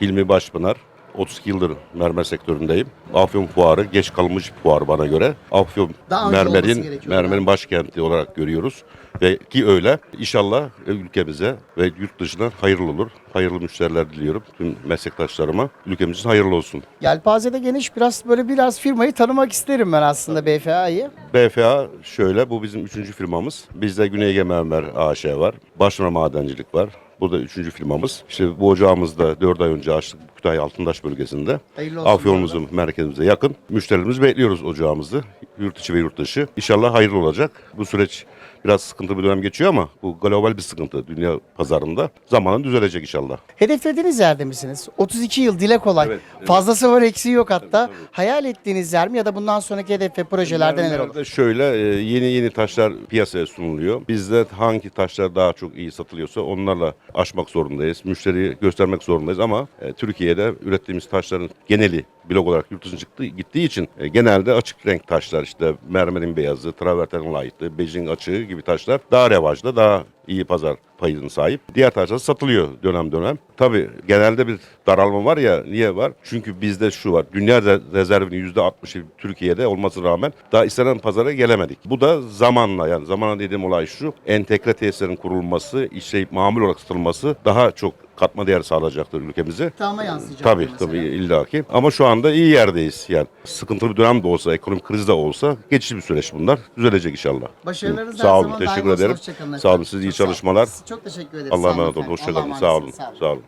Hilmi Başpınar. 32 yıldır mermer sektöründeyim. Afyon Fuarı geç kalmış bir fuar bana göre. Afyon Daha mermerin mermerin başkenti olarak görüyoruz. Ve ki öyle. İnşallah ülkemize ve yurt dışına hayırlı olur. Hayırlı müşteriler diliyorum tüm meslektaşlarıma. Ülkemiz için hayırlı olsun. Yelpazede geniş biraz böyle biraz firmayı tanımak isterim ben aslında BFA'yı. BFA şöyle, bu bizim üçüncü firmamız. Bizde Güney Ege Mermer AŞ var. Başmara Madencilik var. Bu da üçüncü firmamız. İşte bu ocağımızda 4 ay önce açtık Kütahya Altındaş bölgesinde. Afyonumuzun merkezimize yakın. Müşterilerimizi bekliyoruz ocağımızı. Yurt içi ve yurt dışı. İnşallah hayırlı olacak. Bu süreç biraz sıkıntılı bir dönem geçiyor ama bu global bir sıkıntı dünya pazarında. Zamanla düzelecek inşallah. Hedeflediğiniz yerde misiniz? 32 yıl dile kolay. Evet, evet. Fazlası var eksiği yok hatta. tabii. Hayal ettiğiniz yer mi ya da bundan sonraki hedef ve projelerde neler olur? Şöyle e, yeni yeni taşlar piyasaya sunuluyor. Bizde hangi taşlar daha çok iyi satılıyorsa onlarla aşmak zorundayız. Müşteriyi göstermek zorundayız ama e, Türkiye'de ürettiğimiz taşların geneli blok olarak yurt dışına çıktı, gittiği için e, genelde açık renk taşlar işte mermerin beyazı, traverten light'ı, bejing açığı gibi taşlar daha revaçta, daha iyi pazar payına sahip. Diğer taşlar satılıyor dönem dönem. Tabii genelde bir daralma var ya niye var? Çünkü bizde şu var. Dünya re- rezervinin %60'ı Türkiye'de olmasına rağmen daha istenen pazara gelemedik. Bu da zamanla yani zamanla dediğim olay şu. Entegre tesislerin kurulması, işleyip mamul olarak satılması daha çok katma değer sağlayacaktır ülkemize. Tamam yansıyacak. Tabii tabii illaki. Ama şu anda iyi yerdeyiz yani. Sıkıntılı bir dönem de olsa, ekonomik kriz de olsa geçici bir süreç bunlar. Düzelecek inşallah. Başarılarınız Sağ her olun, zaman teşekkür daim olsun. ederim. Hoşça kalın Sağ olun, efendim. siz iyi Çok sağ çalışmalar. Çok teşekkür ederiz. Allah'a Sağ emanet olun. Hoşçakalın. Sağ olun. Sağ olun.